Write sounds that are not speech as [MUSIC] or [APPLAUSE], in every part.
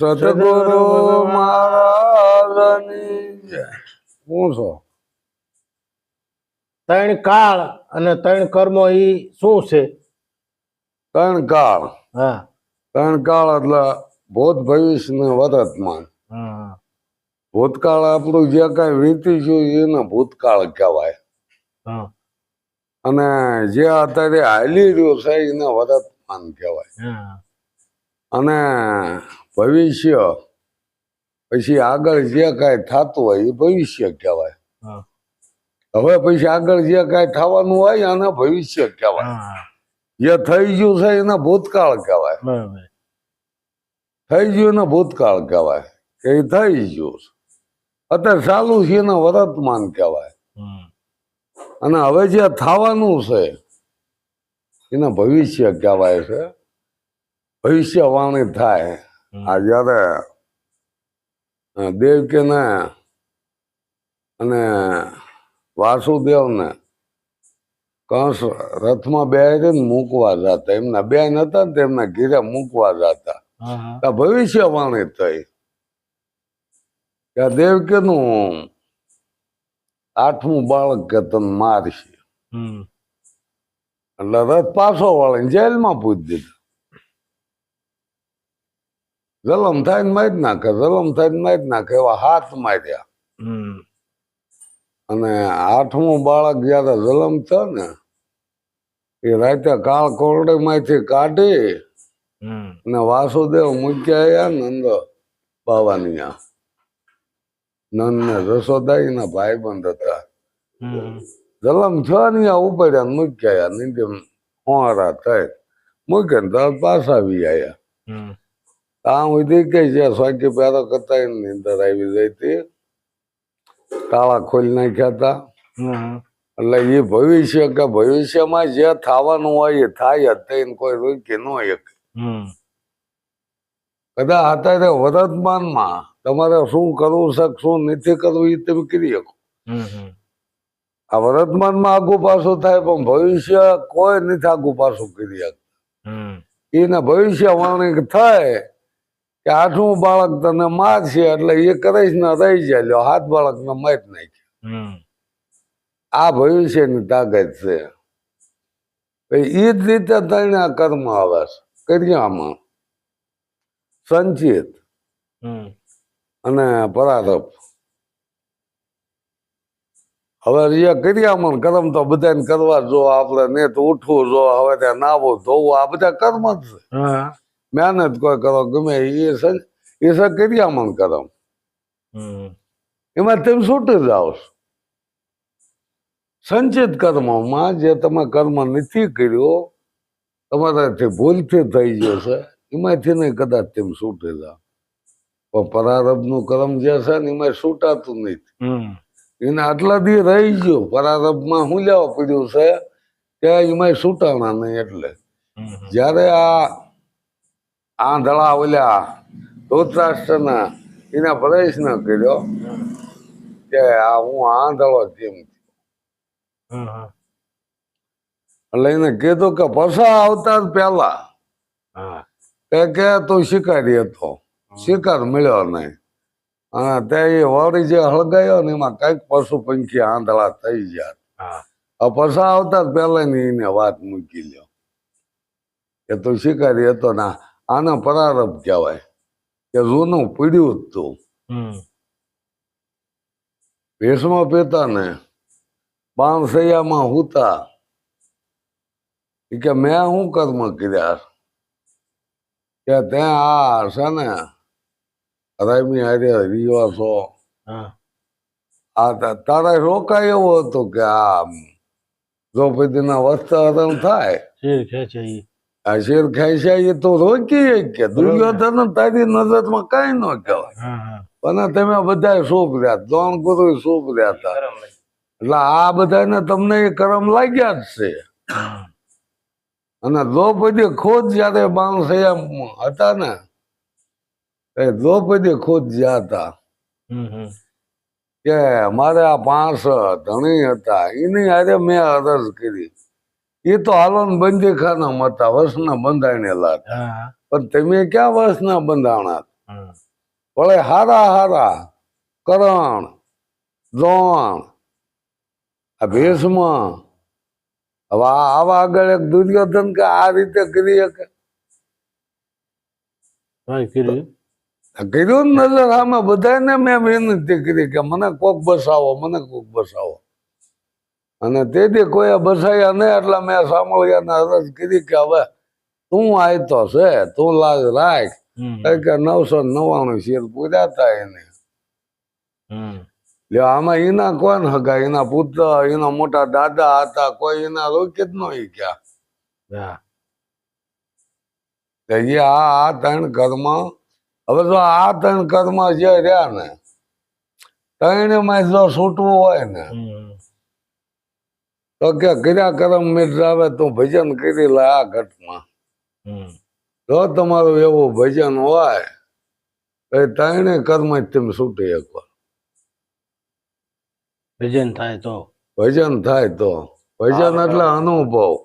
સતગુરુ મહારાજની શું છો? ત્રણ કાળ અને ત્રણ કર્મો ઈ શું છે? ત્રણ કાળ. હા. ત્રણ કાળ એટલે ભૂત ભવિષ્ય ને વર્તમાન ભૂતકાળ આપણું જે કઈ વીતી ગયું એને ભૂતકાળ કહેવાય. અને જે અત્યારે હાલી રહ્યું છે એને વર્તમાન કહેવાય. અને ભવિષ્ય પછી આગળ જે કાંઈ થતું હોય એ ભવિષ્ય કહેવાય. હવે પછી આગળ જે કાંઈ થવાનું હોય એને ભવિષ્ય કહેવાય. જે થઈ ગયું છે એને ભૂતકાળ કહેવાય. થઈ ગયું એને ભૂતકાળ કહેવાય. કે એ થઈ ગયું છે. અત્યારે ચાલુ છે એને વર્તમાન કહેવાય. હમ. અને હવે જે થવાનું છે એને ભવિષ્ય કહેવાય છે. ભવિષ્યવાણી થાય. આ જ્યારે દેવકીને અને વાસુદેવને કંસ રથમાં બેસીને મૂકવા જતા. એમના બે નતા ને તેમના ઘીરે મૂકવા જતા. ભવિષ્યવાણી થઈ. કે દેવકીનું આઠમું બાળક કે તને મારશે. એટલે રથ પાછો વાળીને જેલમાં પૂછી દીધો. જલમ થાય ને મારી નાખે જલમ થાય ને મારી નાખે એવા હાથ માર્યા. અને આઠમું બાળક જયારે જલમ થયો ને એ રાતે કાળ કોરડે માંથી કાઢી. અને વાસુદેવ મૂક્યા નંદ બાવાની આ. નંદ ને જશોદા એના ભાઈબંધ હતા. હમ. જલમ થયો ને ઉપાડ્યા ને મૂક્યા આયા નીચે હોરા થાય. મૂક્યા ને તરત પાછા આવી આયા. આ સુધી કે છે. સ્વાકી પ્યારો કરતા એની અંદર આવી જઈ હતી. તાળા ખોલી નાખ્યા હતા. એટલે એ ભવિષ્ય કે ભવિષ્યમાં જે થવાનું હોય એ થાય જ. કોઈ રોકી ન એક કદાચ અત્યારે વર્તમાનમાં તમારે શું કરવું છે શું નથી કરવું એ તમે કરી શકો. આ આ વર્તમાનમાં આગું પાછું થાય પણ ભવિષ્ય કોઈ નથી આગું પાછું કરી શકે એના ભવિષ્ય ભવિષ્યવાણી થાય કે આઠમું બાળક તને મારશે એટલે એ કરીશ ને રહી જાય. હાથ બાળકને મારી નાખે હમ. આ ભવિષ્યની તાકાત છે. એ જ રીતે તને આ કર્મ આવે છે. કર્યામાં સંચિત. અને પરારપ હવે જે કર્યામાં કર્મ તો બધાને કરવા જો આપણે ને તો ઉઠવું જો હવે ત્યાં નાવું ધોવું આ બધા કર્મ જ છે. હા. મહેનત કોઈ કરો ગમે એ એ છે કરો એમાં તમે છૂટી જાઓ સંચિત કર્મમાં જે તમે કર્મ નથી કર્યો તમારાથી ભૂલથી થઈ ગયો છે એમાંથી નહીં કદાચ તેમ છૂટી જાઓ પણ પરારબ્ધનું કર્મ જે છે ને એમાં છૂટાતું નથી. હમ. એને આટલા દી રહી ગયો પરારબ્ધમાં હું લેવા પડ્યું છે કે એમાં છૂટાણા નહીં એટલે. જ્યારે આ આંધળા ઓલ્યા ધોતરાષ્ટ્રના એના પ્રયત્ન કર્યો કે આ હું આંધળો જેમ. એટલે એને કીધું કે પસા આવતા પેલા પહેલા કે તું શિકારી હતો. શિકાર મળ્યો નહીં. અને તે વળી જે હળગાયો ને એમાં કંઈક પશુ પંખી આંધળા થઈ ગયા. પસા આવતા પેલા ની એને વાત મૂકી લ્યો. કે તું શિકારી હતો ના આને પરારબ કહેવાય. કે જૂનું પીડ્યું જ તું. ભેસમાં પેતા ને પાનસૈયામાં હુતા. કે મેં શું કર્મ કર્યા? કે ત્યાં આ છે ને રમી હારે રિવાસો આ તારા રોકાય એવો હતો કે આ દ્રૌપદીના વસ્ત્રહરણ થાય. શેર ખેંચે ઈ આ શેર ખાઈ એ તો રોકી કે દુર્યોધન તારી નજરમાં કઈ ન કહેવાય હા હા પણ તમે બધા શુભ રહ્યા ત્રણ ગુરુ શુભ રહ્યા હતા એટલે આ બધાને તમને એ કરમ લાગ્યા જ છે. અને દ્રૌપદી ખુદ જયારે બાણસૈયા હતા ને એ દ્રૌપદી ખુદ જ્યાં હતા હમ. હમ. કે મારે આ પાંચ ધણી હતા એની હારે મેં અરજ કરી એ તો હાલોન બંદીખાના હતા વર્ષના બંધાણેલા હતા. પણ તમે ક્યાં વર્ષના બંધાણા? ભલે હારા હારા કરણ દોણ આ ભેષમ હવે આવા આગળ એક દુર્યોધન કે આ રીતે કરી શકે? કર્યું? નજર આમાં બધાને મેં વિનંતી કરી કે મને કોક બસાવો મને કોક બસાવો. અને તેથી કોઈ બસાયા નહીં એટલે મેં સાંભળ્યાને અરજ કરી કે હવે તું આયતો છે તું લાજ રાખ. કે નવસો નવ્વાણું શેર થાય એને. લ્યો આમાં એના કોણ હગા એના પુત્ર એના મોટા દાદા હતા કોઈ એના રોકિત નો ઈ ક્યાં? એ આ આ ત્રણ કર્મ હવે જો આ ત્રણ કર્મ જે રહ્યા ને ત્રણે માં જો છૂટવું હોય ને. તો કે કર્યા કર્મ આવે તું ભજન કરી લે આ ઘટમાં. જો તમારું એવું ભજન હોય તો એ ત્રણે કર્મ જ તમે છૂટી એકવાર. ભજન થાય તો? ભજન થાય તો. ભજન એટલે અનુભવ.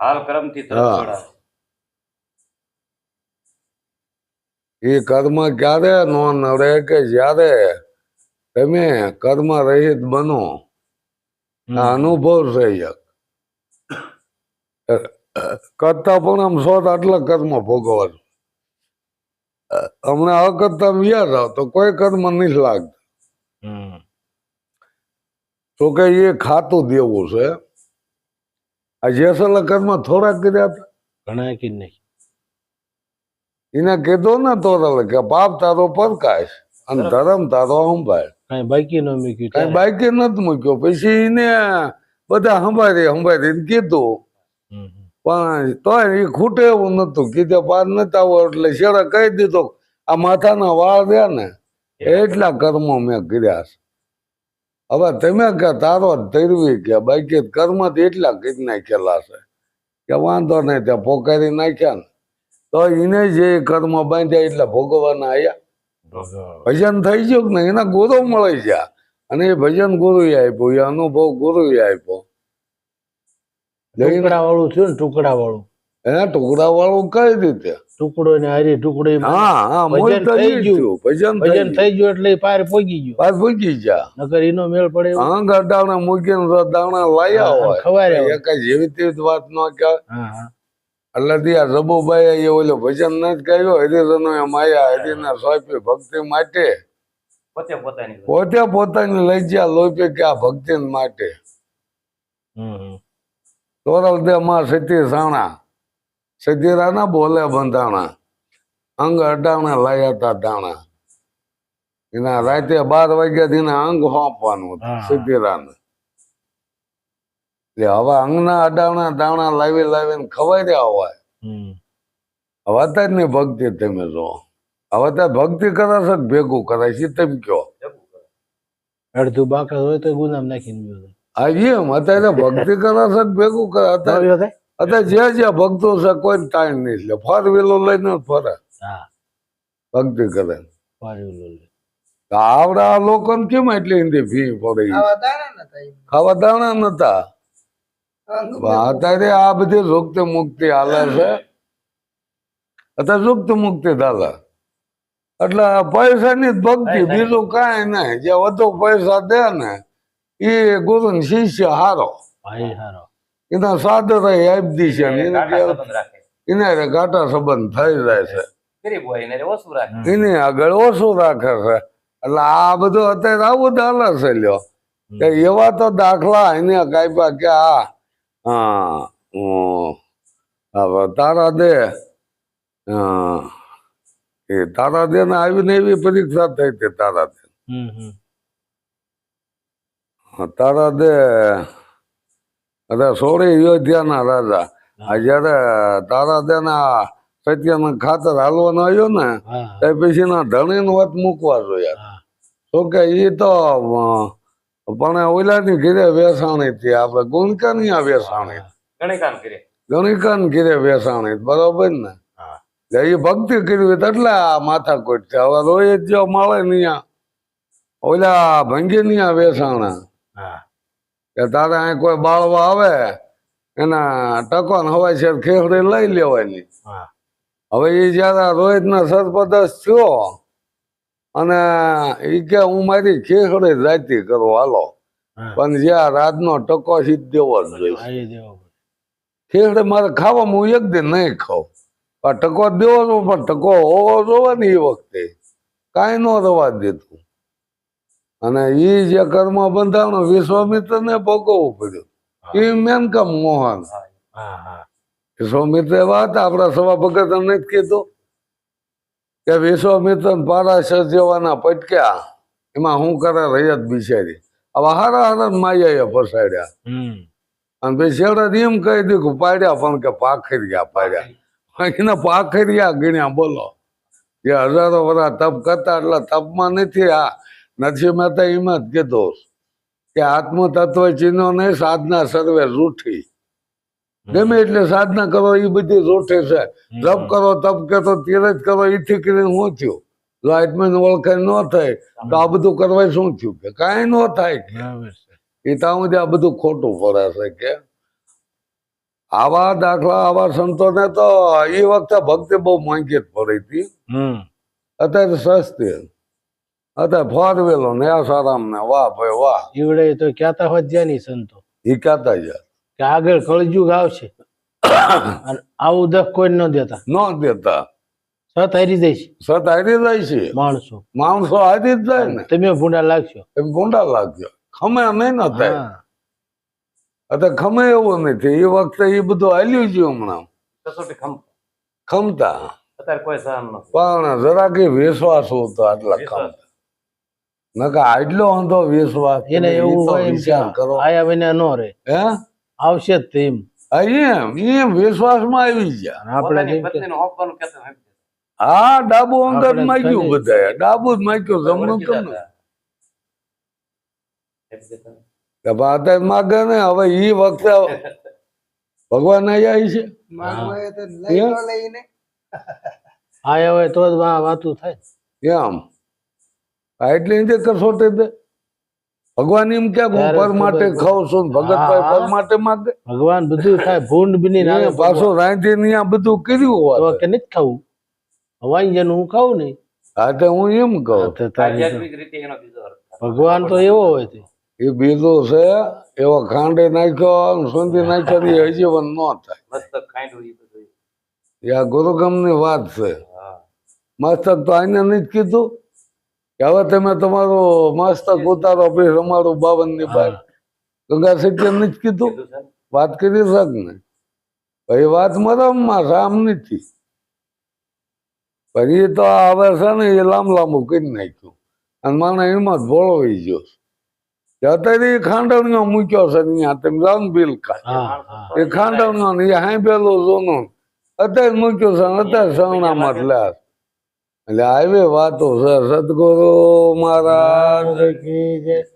હાલ. એ કર્મ ક્યારે? નો નડે કે જ્યારે? તમે કર્મ રહિત બનો. અનુભવ છે એક કરતા પણ આમ સો આટલા કર્મ ભોગવવાનું હમણાં અકર્તા વ્યા જાવ તો કોઈ કર્મ નથી લાગતું હમ. તો કે એ ખાતું દેવું છે આ જેસલ કર્મ થોડા કર્યા હતા ઘણા કે નહીં એને કીધું ને તો કે પાપ તારો પરકાશ અને ધર્મ તારો સંભાળ કઈ બાકી ન મૂક્યું કઈ. બાકી નથી મૂક્યો. પછી એને બધા સંભાળી સંભાળીને કીધું. પણ તો એ ખૂટે એવું નતું કીધે પાર નતા આવો એટલે શેરે કહી દીધો આ માથાના વાળ રહ્યા ને એટલા કર્મો મેં કર્યા છે. હવે તમે કે તારો ધરવી તરવી કે બાકી કર્મ તો એટલા કરી નાખેલા છે. કે વાંધો નહીં ત્યાં પોકારી નાખ્યા ને. તો એને જે કર્મ બાંધ્યા એટલા ભોગવવાના આયા. ભગવાન. ભજન થઈ ગયું ને એના ગુરુ મળી ગયા અને એ ભજન ગુરુ આપ્યો એ અનુભવ ગુરુ આપ્યો. ટુકડા વાળું થયું ને ટુકડા વાળું એના ટુકડા વાળું કઈ રીતે? ટુકડો ને હારી ટુકડો હા હા ભજન થઈ ગયું. ભજન ભજન થઈ ગયું એટલે પાર પોગી ગયું. પાછ પોગી ગયા. નકર એનો મેળ પડે હા ગડાણા મૂકીને જો દાણા લાયા હોય ખવાર્યા હોય. એ કઈ જેવી તેવી વાત ન કહેવાય. હા હા. એટલે આ રબુભાઈ એ ઓલો ભજન નથી કહ્યું હરિજનો એ માયા હરિના સ્વાપી ભક્તિ માટે. પોતે પોતાની ગયા લોપી કે આ ભક્તિ માટે. તોરલ દે માં સતી સાણા. સતીરાના બોલે બંધાણા. અંગ અડાણા લાયા તા દાણા. એના રાતે બાર વાગ્યા થી અંગ હા. સતીરાને એટલે હવે અંગના અડાણા દાણા લાવી લાવીને ખવાર્યા હોય. હમ. જ અત્યારની ભક્તિ તમે જો. હવે તો ભક્તિ કરે ભેગું કરાય છે તેમ કયો અડધું બાકસ હોય તો ગુલામ નાખીને ગયો આ એમ અત્યારે ભક્તિ કરે ભેગું કરે અત્યારે. અત્યારે જે જે ભક્તો છે કોઈ ટાઈમ નહીં એટલે ફોર વ્હીલર લઈને ફરે. હા. ભક્તિ કરે. આવડા લોકો કેમ એટલી હિન્દી ફી પડી? ખાવા દાણા નતા. અત્યારે આ બધી મુક્તિ મુક્તિ હાલે છે. અત્યારે મુક્ત મુક્તિ ચાલે. એટલે પૈસાની જ ભક્તિ બીજું કાંઈ નહીં. જે વધુ પૈસા દે ને એ ગુરુ શિષ્ય હારો. એના સાદર આપી દી છે એને ઘાટા સંબંધ થઈ જાય છે. એને આગળ ઓછું રાખે છે. એટલે આ બધું અત્યારે આવું જ હાલે છે લ્યો. કે એવા તો દાખલા એને કાપ્યા કે આ હા ઉം, હવે તારા દે હા, એ તારા દે ને આવીને એવી પરીક્ષા થઈ હતી તારા દે હમ હમ હા, તારા દે અરે સોળી અયોધ્યાના રાજા આ જયારે તારા દે ના સત્યના ખાતર હાલવાનો આવ્યો ને તે પછી ના ધણી વાત મૂકવા જોયા તો કે એ તો પણ ઓલાની ઘીરે વેસાણી થી આપણે ગુણકાની આ વેસાણી. ઘણી કામ કરે ગણિકાન ઘીરે વેસાણી. બરોબર ને? એ ભક્તિ કરવી એટલે આ માથા કોટ છે. હવે રોહિત જો મળે નહીં ઓલા ભંગી નહીં વેસાણા. કે તારે અહીં કોઈ બાળવા આવે એના ટકો ને હવાઈ છે ખેખડી લઈ લેવાની. હા. હવે એ જયારે રોહિત ના સરપદસ થયો અને એ કે હું મારી ખેસડે જાતિ કરો હાલો. પણ જ્યાં રાતનો ટકો સીધ દેવો જ જોઈએ. ખેખડે મારે ખાવામાં હું એક દિન નહીં ખાઉં. પણ ટકો દેવો છું પણ ટકો હોવો જોવે ને એ વખતે. કાંઈ ન રવા દેતું અને એ જે કર્મ બંધાણો વિશ્વામિત્ર ને ભોગવવું પડ્યું. એ મેન કામ મોહન. વિશ્વામિત્ર એવા હતા આપણા સભા ભગત અમને કીધું. કે વિશ્વામિત્ર પારા પારાશર જેવાના પટક્યા. એમાં હું કરે રૈયત બિચારી. હવે હારા હારા માયા ફસાડ્યા. અને પછી એમ કહી દીધું પાડ્યા પણ કે પાખરિયા પાડ્યા. એને પાખરિયા ગણ્યા બોલો. જે હજારો વર્ષ તપ કરતા એટલે તપમાં નથી આ. નથી મહેતા એમ જ કીધું કે આત્મ તત્વ ચિહ્નો નહીં સાધના સર્વે રૂઠી. ગમે એટલે સાધના કરો એ બધી રોઠે છે. જપ કરો તપ કરો તીરજ કરો એથી કરીને શું થયું? જો આત્માની ઓળખાણ ન થાય તો આ બધું કરવા શું થયું કે? કાંઈ ન થાય કે? એ ત્યાં સુધી આ બધું ખોટું ફરાશે કે? આવા દાખલા આવા સંતોને તો એ વખતે ભક્તિ બહુ માંગી જ પડી હતી. હમ. અત્યારે સસ્તી. અત્યારે ફોરવેલો ને આ સારામ. ને વાહ ભાઈ વાહ. ઈવડે તો કહેતા હોત જ્યાં સંતો. એ કહેતા જાય? કે આગળ કળજુગ આવશે. [COUGHS] અને આવું દખ કોઈ ન દેતા. ન દેતા. સત હારી જઈશ સત હારી જાય છે. માણસો. માણસો હારી જ જાય ને. તમે ભૂંડા લાગશો. એમ ભૂંડા લાગજો ખમે અમે ન થાય. અત્યારે ખમે એવું નથી એ વખતે એ બધું હાલ્યું છે હમણાં. કસોટી ખમ ખમતા. અત્યારે કોઈ સહન નથી પણ જરાક એ વિશ્વાસ હોતો આટલા વિશ્વાસ. ખમતા નકા આટલો અંધો વિશ્વાસ એને એવું વિચાર કરો. આયા વિના ન રહે. હે? આવશે તેમ એમ. એમ એમ વિશ્વાસમાં આવી ગયા. આપણે. હા ડાબુ અંગત માગ્યું બધા ડાબુ જ માગ્યું જમણું. કે ભાતે માગે ને હવે ઈ વખતે ભગવાન અહીંયા છે. હા. તો હોય તો જ વાતું થાય. એમ. આ એટલી નથી કસોટી દે ભગવાન એમ કે હું પર માટે ખાઉં છું ને ભગત હા, ભાઈ પર માટે માગે. ભગવાન બધું થાય ભૂંડ બની પાછો પાછું રાંધી ને આ બધું કર્યું હોત કે નથી ખાવું? હવાઈ જેનું હું ખાવું નહીં. હા તો હું એમ કહું. તો તારી તો- આધ્યાત્મિક રીતે. એનો બીજો અર્થ. ભગવાન તો એવો હોય છે એ બીજો છે એવો ખાંડે નાખ્યો અને સુંદી નાખ્યો એ હજીવન ન થાય. એ આ ગુરુગમની વાત છે. મસ્તક તો આને નથી જ કીધું. કે હવે તમે તમારો મસ્તક ઉતારો પછી રમાડું બાવનની બાર ગંગા સત્ય નહીં જ કીધું. ને? વાત કરી શક ને. ભાઈ વાત મરમમાં રામ નથી. પછી તો હવે છે ને એ લાંબ લાંબુ કરી નાખ્યું. અને મને એમાં જ ભોળવાઈ ગયો અત્યારે એ ખાંડણીઓ મૂક્યો છે અહીંયા તમે જાઓ ને બિલ કા હા હા. એ ખાંડણીઓ ને એ હાંભેલું સોનો. અત્યારે મૂક્યો છે અત્યારે સવણામાં જ લે એટલે આવી વાતો છે સદગુરુ મહારાજ કી જય.